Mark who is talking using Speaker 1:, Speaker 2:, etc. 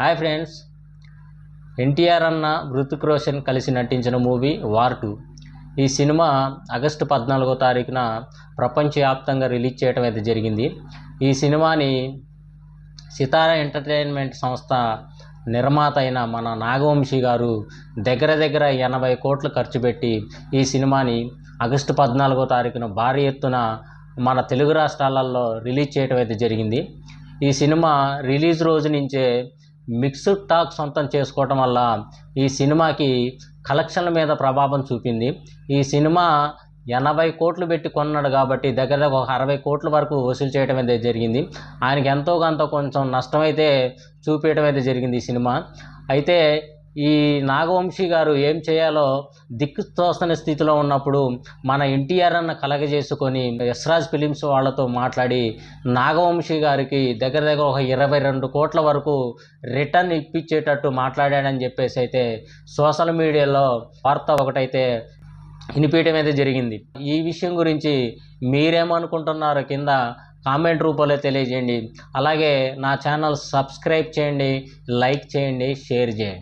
Speaker 1: Hi friends. NTR అన్న హృతిక్ రోషన్ కలిసి నటించిన మూవీ వార్ టూ. ఈ సినిమా ఆగస్టు పద్నాలుగో తారీఖున ప్రపంచవ్యాప్తంగా రిలీజ్ చేయడం అయితే జరిగింది. ఈ సినిమాని సితారా ఎంటర్టైన్మెంట్ సంస్థ నిర్మాత అయిన మన నాగవంశీ గారు దగ్గర దగ్గర ఎనభై కోట్లు ఖర్చు పెట్టి ఈ సినిమాని ఆగస్టు పద్నాలుగో తారీఖున భారీ ఎత్తున మన తెలుగు రాష్ట్రాలలో రిలీజ్ చేయడం అయితే జరిగింది. ఈ సినిమా రిలీజ్ రోజు నుంచే మిక్స్డ్ టాక్ సొంతం చేసుకోవటం వల్ల ఈ సినిమాకి కలెక్షన్ల మీద ప్రభావం చూపింది. ఈ సినిమా ఎనభై కోట్లు పెట్టి కొన్నాడు కాబట్టి దగ్గర దగ్గర ఒక అరవై కోట్ల వరకు వసూలు చేయడం అయితే జరిగింది. ఆయనకి ఎంతో కొంత కొంచెం నష్టం అయితే చూపించడం అయితే జరిగింది ఈ సినిమా. అయితే ఈ నాగవంశీ గారు ఏం చేయాలో దిక్కు తోస్తని స్థితిలో ఉన్నప్పుడు మన ఎన్టీఆర్ అన్న కలగజేసుకొని యశ్రాజ్ ఫిలిమ్స్ వాళ్ళతో మాట్లాడి నాగవంశీ గారికి దగ్గర దగ్గర ఒక ఇరవై రెండు కోట్ల వరకు రిటర్న్ ఇప్పించేటట్టు మాట్లాడాడని చెప్పేసి అయితే సోషల్ మీడియాలో వార్త ఒకటైతే వినిపించడం అయితే జరిగింది. ఈ విషయం గురించి మీరేమనుకుంటున్నారో కింద కామెంట్ రూపంలో తెలియజేయండి. అలాగే నా ఛానల్ సబ్స్క్రైబ్ చేయండి లైక్ చేయండి షేర్ చేయండి.